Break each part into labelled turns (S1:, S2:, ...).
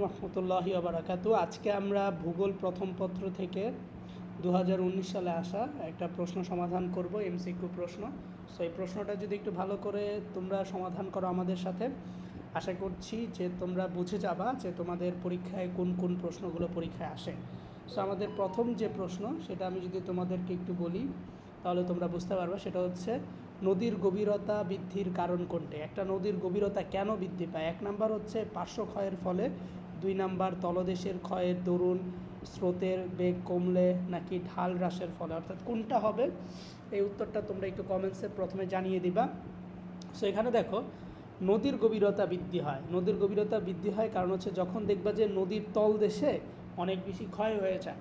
S1: রহমতুল্লাহি আবরাকাতু আজকে আমরা ভূগোল প্রথম পত্র থেকে দু হাজার উনিশ সালে আসা একটা প্রশ্ন সমাধান করব, এমসিকিউ প্রশ্ন। সো এই প্রশ্নটা যদি একটু ভালো করে তোমরা সমাধান করো আমাদের সাথে, আশা করছি যে তোমরা বুঝে যাবা যে তোমাদের পরীক্ষায় কোন কোন প্রশ্নগুলো পরীক্ষায় আসে। সো আমাদের প্রথম যে প্রশ্ন, সেটা আমি যদি তোমাদেরকে একটু বলি, তাহলে তোমরা বুঝতে পারবে। সেটা হচ্ছে, নদীর গভীরতা বৃদ্ধির কারণ কোনটি? একটা নদীর গভীরতা কেন বৃদ্ধি পায়? এক নাম্বার হচ্ছে পার্শ্ব ক্ষয়ের ফলে দুই নাম্বার তলদেশের ক্ষয়ের দরুন স্রোতের বেগ কমলে নাকি ঢাল হ্রাসের ফলে। অর্থাৎ কোনটা হবে? এই উত্তরটা তোমরা একটু কমেন্টসে প্রথমে জানিয়ে দিবা। সো এখানে দেখো, নদীর গভীরতা বৃদ্ধি হয়। নদীর গভীরতা বৃদ্ধি হয় কারণ হচ্ছে যখন দেখবা যে নদীর তল দেশে অনেক বেশি ক্ষয় হয়ে যায়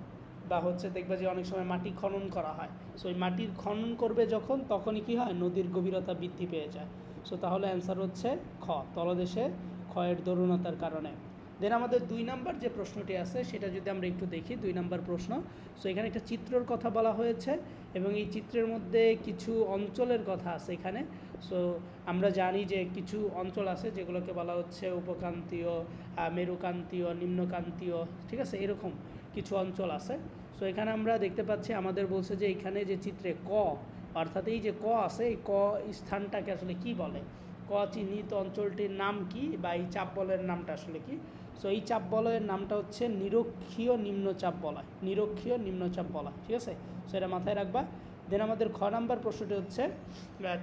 S1: বা হচ্ছে দেখবা যে অনেক সময় মাটি খনন করা হয়। সো এই মাটির খনন করবে যখন, তখনই কি হয়? নদীর গভীরতা বৃদ্ধি পেয়ে যায়। সো তাহলে অ্যান্সার হচ্ছে খ, তলদেশে ক্ষয়ের দরুণতার কারণে। দেন আমাদের দুই নাম্বার যে প্রশ্নটি আছে, সেটা যদি আমরা একটু দেখি, দুই নাম্বার প্রশ্ন। সো এখানে একটা চিত্রর কথা বলা হয়েছে এবং এই চিত্রের মধ্যে কিছু অঞ্চলের কথা আছে এখানে। সো আমরা জানি যে কিছু অঞ্চল আছে যেগুলোকে বলা হচ্ছে উপক্রান্তীয় মেরুকান্তীয় নিম্নকান্তীয় ঠিক আছে? এরকম কিছু অঞ্চল আছে। সো এখানে আমরা দেখতে পাচ্ছি, আমাদের বলছে যে এখানে যে চিত্রে ক, অর্থাৎ এই যে ক আছে, এই ক স্থানটাকে আসলে কি বলে? ক চিহ্নিত অঞ্চলটির নাম কি বা এই চাপ বলয়ের নামটা আসলে কি? সো এই চাপ বলয়ের নামটা হচ্ছে নিরক্ষীয় নিম্নচাপ বলয়। নিরক্ষীয় নিম্নচাপ বলয়, ঠিক আছে? সো এটা মাথায় রাখবা। দেন আমাদের খ নাম্বার প্রশ্নটি হচ্ছে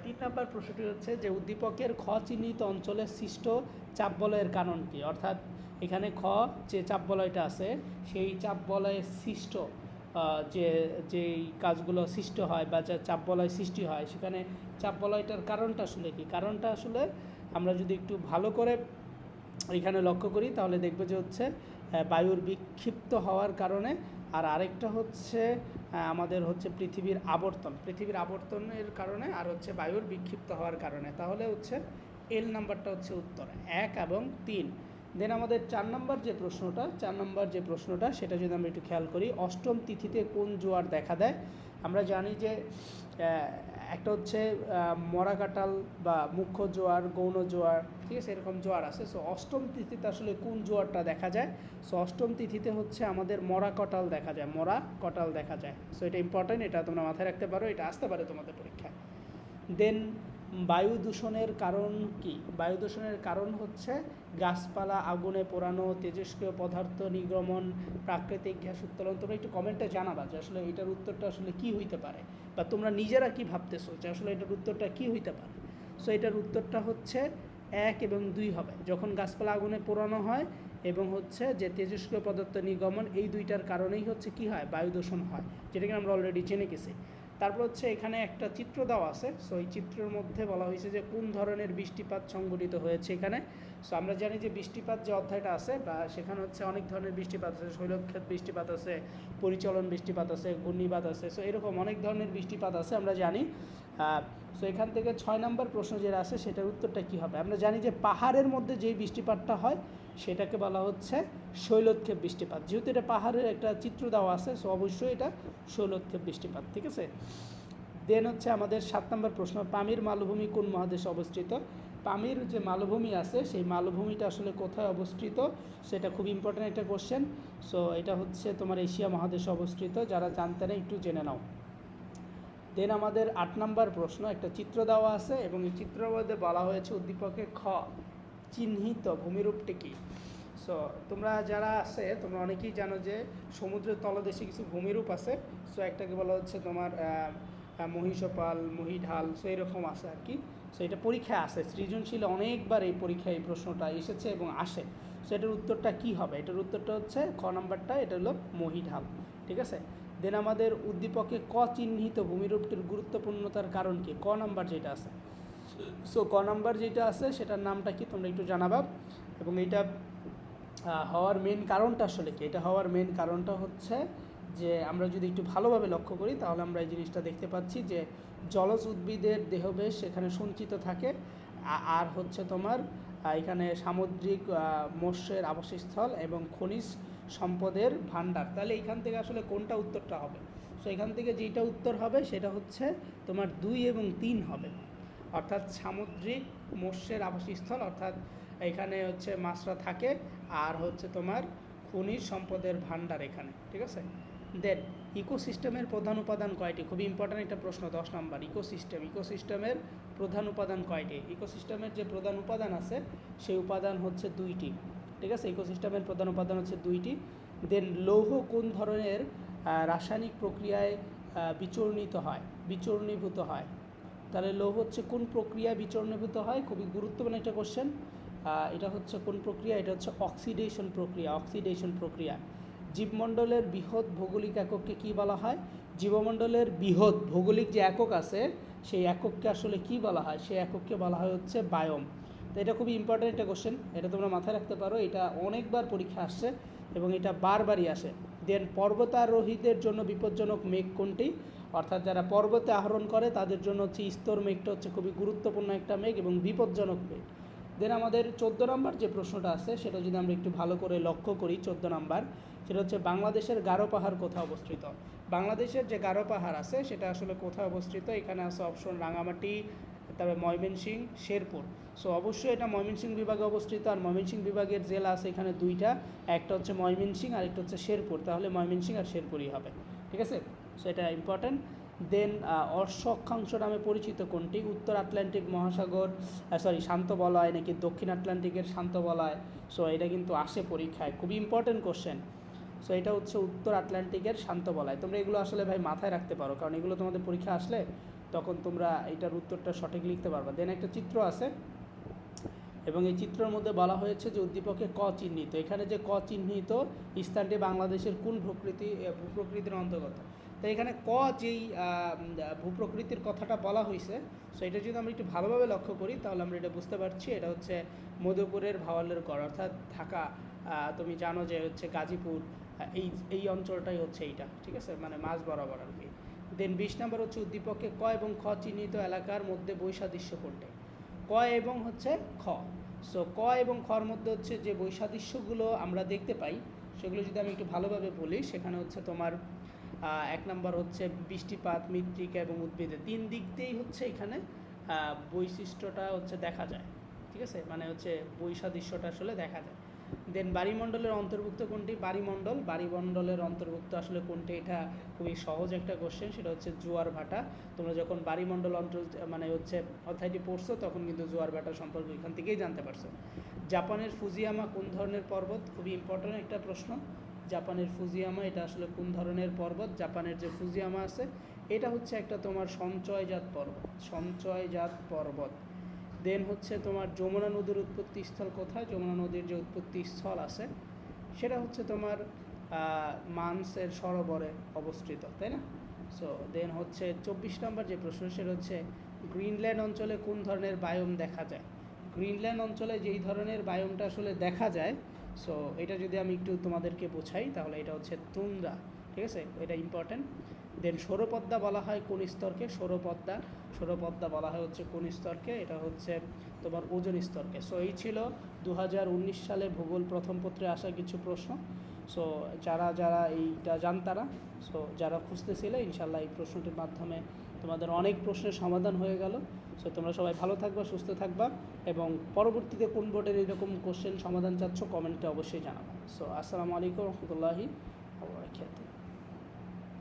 S1: তিন নাম্বার প্রশ্নটি হচ্ছে যে উদ্দীপকের খ চিহ্নিত অঞ্চলে সৃষ্ট চাপ বলয়ের কারণ কি? অর্থাৎ এখানে খ যে চাপ বলয়টা আছে, সেই চাপ বলয়ের সৃষ্ট যে যেই কাজগুলো সৃষ্ট হয় বা যা চাপ বলয় সৃষ্টি হয়, সেখানে চাপ বলয়টার কারণটা আসলে কি? কারণটা আসলে আমরা যদি একটু ভালো করে এখানে লক্ষ্য করি, তাহলে দেখবে যে হচ্ছে বায়ুর বিক্ষিপ্ত হওয়ার কারণে, আর আরেকটা হচ্ছে আমাদের হচ্ছে পৃথিবীর আবর্তন, পৃথিবীর আবর্তনের কারণে আর হচ্ছে বায়ুর বিক্ষিপ্ত হওয়ার কারণে। তাহলে হচ্ছে এল নাম্বারটা হচ্ছে উত্তর, এক এবং তিন। দেন আমাদের চার নম্বর যে প্রশ্নটা, চার নম্বর যে প্রশ্নটা, সেটা যদি আমরা একটু খেয়াল করি, অষ্টম তিথিতে কোন জোয়ার দেখা দেয়? আমরা জানি যে একটা হচ্ছে মরা কাটাল বা মুখ্য জোয়ার, গৌণ জোয়ার, ঠিক আছে, এরকম জোয়ার আছে। সো অষ্টম তিথিতে আসলে কোন জোয়ারটা দেখা যায়? সো অষ্টম তিথিতে হচ্ছে আমাদের মরা কটাল দেখা যায়, মরা কটাল দেখা যায়। সো এটা ইম্পর্টেন্ট এটা তোমরা মাথায় রাখতে পারো, এটা আসতে পারে তোমাদের পরীক্ষায়। দেন বায়ু দূষণের কারণ কি? বায়ু দূষণের কারণ হচ্ছে গাছপালা, আগুনে পোড়ানো, তেজস্ক্রিয় পদার্থ নির্গমন, প্রাকৃতিক গ্যাস উত্তোলন। তোমরা একটু কমেন্টে জানাবা যে আসলে এটার উত্তরটা আসলে কি হইতে পারে বা তোমরা নিজেরা কি ভাবতেছো যে আসলে এটার উত্তরটা কি হইতে পারে? সো এটার উত্তরটা হচ্ছে এক এবং দুই হবে। যখন গাছপালা আগুনে পোড়ানো হয় এবং হচ্ছে যে তেজস্ক্রিয় পদার্থ নির্গমন, এই দুইটার কারণেই হচ্ছে কি হয়? বায়ু দূষণ হয়, যেটাকে আমরা অলরেডি জেনে গেছি। তারপর হচ্ছে এখানে একটা চিত্র দেওয়া আছে। সো এই চিত্রের মধ্যে বলা হয়েছে যে কোন ধরনের বৃষ্টিপাত সংঘটিত হয়েছে এখানে। সো আমরা জানি যে বৃষ্টিপাত যে অধ্যায়টা আছে, বা সেখানে হচ্ছে অনেক ধরনের বৃষ্টিপাত আছে, শৈলক্ষেত বৃষ্টিপাত আছে, পরিচলন বৃষ্টিপাত আছে, ঘূর্ণিপাত আছে সো এরকম অনেক ধরনের বৃষ্টিপাত আছে আমরা জানি। সো এখান থেকে ছয় নম্বর প্রশ্ন যেটা আছে, সেটার উত্তরটা কী হবে? আমরা জানি যে পাহাড়ের মধ্যে যেই বৃষ্টিপাতটা হয়, সেটাকে বলা হচ্ছে শৈলক্ষেপ বৃষ্টিপাত। যেহেতু এটা পাহাড়ের একটা চিত্র দেওয়া আছে সো অবশ্যই এটা শৈলক্ষেপ বৃষ্টিপাত, ঠিক আছে? দেন হচ্ছে আমাদের সাত নম্বর প্রশ্ন, পামির মালভূমি কোন মহাদেশে অবস্থিত? পামির যে মালভূমি আছে, সেই মালভূমিটা আসলে কোথায় অবস্থিত সেটা খুব ইম্পর্ট্যান্ট একটা কোশ্চেন সো এটা হচ্ছে তোমার এশিয়া মহাদেশে অবস্থিত, যারা জানতে না একটু জেনে নাও। দেন আমাদের আট নম্বর প্রশ্ন, একটা চিত্র দেওয়া আছে এবং এই চিত্রের মধ্যে বলা হয়েছে উদ্দীপকে খ, চিহ্নিত ভূমিরূপটি কী? সো তোমরা যারা আছে, তোমরা অনেকেই জানো যে সমুদ্রের তলদেশে কিছু ভূমিরূপ আছে। সো একটাকে বলা হচ্ছে তোমার মহিষপাল, মহিঢাল, সো এরকম আছে আর কি। সো এটা পরীক্ষায় আসে। সৃজনশীল অনেকবার এই পরীক্ষায় এই প্রশ্নটা এসেছে এবং আসে। সো এটার উত্তরটা কি হবে? এটার উত্তরটা হচ্ছে খ নাম্বারটা, এটা হলো মহিঢাল। ঠিক আছে? দেন আমাদের উদ্দীপকে ক চিহ্নিত ভূমিরূপটির গুরুত্বপূর্ণতার কারণ কি? ক নাম্বার যেটা আছে। সো ক নাম্বার যেটা আছে, সেটার নামটা কি? তোমরা একটু জানাবা। এবং এটা হওয়ার মেন কারণটা আসলে কি? এটা হওয়ার মেন কারণটা হচ্ছে যে আমরা যদি একটু ভালোভাবে লক্ষ্য করি, তাহলে আমরা এই জিনিসটা দেখতে পাচ্ছি যে জলজ উদ্ভিদের দেহবেশ সেখানে সঞ্চিত থাকে। আর হচ্ছে তোমার এখানে সামুদ্রিক মৎস্যের আবাসস্থল এবং খনিজ সম্পদের ভাণ্ডার। তাহলে এইখান থেকে আসলে কোনটা উত্তরটা হবে? সো এখান থেকে যেটা উত্তর হবে, সেটা হচ্ছে তোমার দুই এবং তিন হবে। অর্থাৎ সামুদ্রিক মৎস্যের আবাসস্থল, অর্থাৎ এখানে হচ্ছে মাছরা থাকে, আর হচ্ছে তোমার খনিজ সম্পদের ভাণ্ডার এখানে। ঠিক আছে? দেন ইকোসিস্টেমের প্রধান উপাদান কয়টি? খুবই ইম্পর্ট্যান্ট একটা প্রশ্ন, দশ নম্বর। ইকোসিস্টেম ইকোসিস্টেমের প্রধান উপাদান কয়টি? ইকোসিস্টেমের যে প্রধান উপাদান আছে, সেই উপাদান হচ্ছে দুইটি। ঠিক আছে? ইকোসিস্টেমের প্রধান উপাদান হচ্ছে দুইটি। দেন লৌহ কোন ধরনের রাসায়নিক প্রক্রিয়ায় বিচূর্ণিত হয়? বিচূর্ণীভূত হয়। তাহলে লৌহ হচ্ছে কোন প্রক্রিয়ায় বিচূর্ণীভূত হয়? খুবই গুরুত্বপূর্ণ একটা কোশ্চেন এটা হচ্ছে কোন প্রক্রিয়া? এটা হচ্ছে অক্সিডেশন প্রক্রিয়া অক্সিডেশন প্রক্রিয়া। জীবমণ্ডলের বৃহৎ ভৌগোলিক একককে কি বলা হয়? জীবমণ্ডলের বৃহৎ ভৌগোলিক যে একক আছে, সেই একককে আসলে কি বলা হয়? সেই একককে বলা হয় হচ্ছে বায়ম। তো এটা খুবই ইম্পর্ট্যান্ট একটা কোশ্চেন এটা তোমরা মাথায় রাখতে পারো, এটা অনেকবার পরীক্ষা আসছে এবং এটা বারবারই আসে। দেন পর্বতারোহীদের জন্য বিপজ্জনক মেঘ কোনটি? অর্থাৎ যারা পর্বতে আহরণ করে, তাদের জন্য হচ্ছে স্তর মেঘটা হচ্ছে খুবই গুরুত্বপূর্ণ একটা মেঘ এবং বিপজ্জনক মেঘ। দেন আমাদের চোদ্দ নম্বর যে প্রশ্নটা আছে, সেটা যদি আমরা একটু ভালো করে লক্ষ্য করি, চোদ্দ নম্বর, সেটা হচ্ছে বাংলাদেশের গারো পাহাড় কোথায় অবস্থিত? বাংলাদেশের যে গারো পাহাড় আছে, সেটা আসলে কোথায় অবস্থিত? এখানে আছে অপশন রাঙামাটি, তারপরে ময়মনসিং, শেরপুর। সো অবশ্যই এটা ময়মনসিং বিভাগে অবস্থিত, আর ময়মনসিং বিভাগের জেলা আছে এখানে দুইটা, একটা হচ্ছে ময়মনসিং আর একটা হচ্ছে শেরপুর। তাহলে ময়মনসিং আর শেরপুরই হবে। ঠিক আছে? সো এটা ইম্পর্ট্যান্ট দেন অর্শ নামে পরিচিত কোনটি? উত্তর আটলান্টিক মহাসাগর সরি শান্ত বলয় নাকি দক্ষিণ আটলান্টিকের শান্ত বলয়? সো এটা কিন্তু আসে পরীক্ষায়। খুবই ইম্পর্ট্যান্ট কোশ্চেন সো এটা হচ্ছে উত্তর আটলান্টিকের শান্ত বলয়। তোমরা এগুলো আসলে ভাই মাথায় রাখতে পারো, কারণ এগুলো তোমাদের পরীক্ষা আসলে তখন তোমরা এটার উত্তরটা সঠিক লিখতে পারবা। দেন একটা চিত্র আছে, এবং এই চিত্রের মধ্যে বলা হয়েছে যে উদ্দীপকে ক চিহ্নিত। এখানে যে ক চিহ্নিত স্থানটি বাংলাদেশের কোন প্রকৃতি ভূপ্রকৃতির অন্তর্গত? তো এখানে ক যেই ভূপ্রকৃতির কথাটা বলা হয়েছে সো এটা যদি আমরা একটু ভালোভাবে লক্ষ্য করি, তাহলে আমরা এটা বুঝতে পারছি, এটা হচ্ছে মধুপুরের ভাওয়ালের গড়। অর্থাৎ ঢাকা তুমি জানো যে হচ্ছে গাজীপুর এই এই অঞ্চলটাই হচ্ছে এইটা, ঠিক আছে? মানে মাঝ বরাবর আর কি। দেন বিশ নম্বর হচ্ছে উদ্দীপকে ক এবং খ চিহ্নিত এলাকার মধ্যে বৈসাদৃশ্য কোনটি? ক এবং হচ্ছে খ। সো ক এবং খর মধ্যে হচ্ছে যে বৈসাদৃশ্যগুলো আমরা দেখতে পাই, সেগুলো যদি আমি একটু ভালোভাবে বলি, সেখানে হচ্ছে তোমার এক নম্বর হচ্ছে বৃষ্টিপাত, মৃত্তিকা এবং উদ্ভিদে। তিন দিক দিয়েই হচ্ছে এখানে বৈশিষ্ট্যটা হচ্ছে দেখা যায়। ঠিক আছে? মানে হচ্ছে বৈসাদৃশ্যটা আসলে দেখা যায়। দেন বাড়িমণ্ডলের অন্তর্ভুক্ত কোনটি? বাড়িমণ্ডল বাড়িমণ্ডলের অন্তর্ভুক্ত আসলে কোনটি? এটা খুবই সহজ একটা কোশ্চেন সেটা হচ্ছে জোয়ার ভাটা। তোমরা যখন বাড়িমণ্ডল অন্তর মানে হচ্ছে অধ্যায়টি পড়ছো, তখন কিন্তু জোয়ার ভাটা সম্পর্কে এখান থেকেই জানতে পারছ। জাপানের ফুজিয়ামা কোন ধরনের পর্বত? খুবই ইম্পর্ট্যান্ট একটা প্রশ্ন। জাপানের ফুজিয়ামা, এটা আসলে কোন ধরনের পর্বত? জাপানের যে ফুজিয়ামা আছে, এটা হচ্ছে একটা তোমার সঞ্চয়জাত পর্বত সঞ্চয়জাত পর্বত। দেন হচ্ছে তোমার যমুনা নদীর উৎপত্তি স্থল কোথায়? যমুনা নদীর যে উৎপত্তি স্থল আছে, সেটা হচ্ছে তোমার মানসের সরোবরে অবস্থিত, তাই না? সো দেন হচ্ছে চব্বিশ নম্বর যে প্রশ্ন, সেটা হচ্ছে গ্রিনল্যান্ড অঞ্চলে কোন ধরনের বায়োম দেখা যায়? গ্রিনল্যান্ড অঞ্চলে যেই ধরনের বায়োমটা আসলে দেখা যায় সো এটা যদি আমি একটু তোমাদেরকে বোঝাই, তাহলে এটা হচ্ছে তুন্দ্রা ঠিক আছে? এটা ইম্পর্ট্যান্ট দেন সৌরপদ্মা বলা হয় কোন স্তরকে? সৌরপদ্মা সৌরপদ্মা বলা হয় হচ্ছে কোন স্তরকে? এটা হচ্ছে তোমার ওজন স্তরকে। সো এই ছিল দু হাজার উনিশ সালে ভূগোল প্রথম পত্রে আসা কিছু প্রশ্ন। সো যারা যারা এইটা জানতারা সো যারা খুঁজতেছিলে, ইনশাল্লাহ এই প্রশ্নটির মাধ্যমে তোমাদের অনেক প্রশ্নের সমাধান হয়ে গেল। সো তোমরা সবাই ভালো থাকবা, সুস্থ থাকবা এবং পরবর্তীতে কোন বোর্ডের এরকম কোশ্চেন সমাধান চাচ্ছ কমেন্টে অবশ্যই জানাব। সো আসসালামু আলাইকুম রহমতুল্লাহি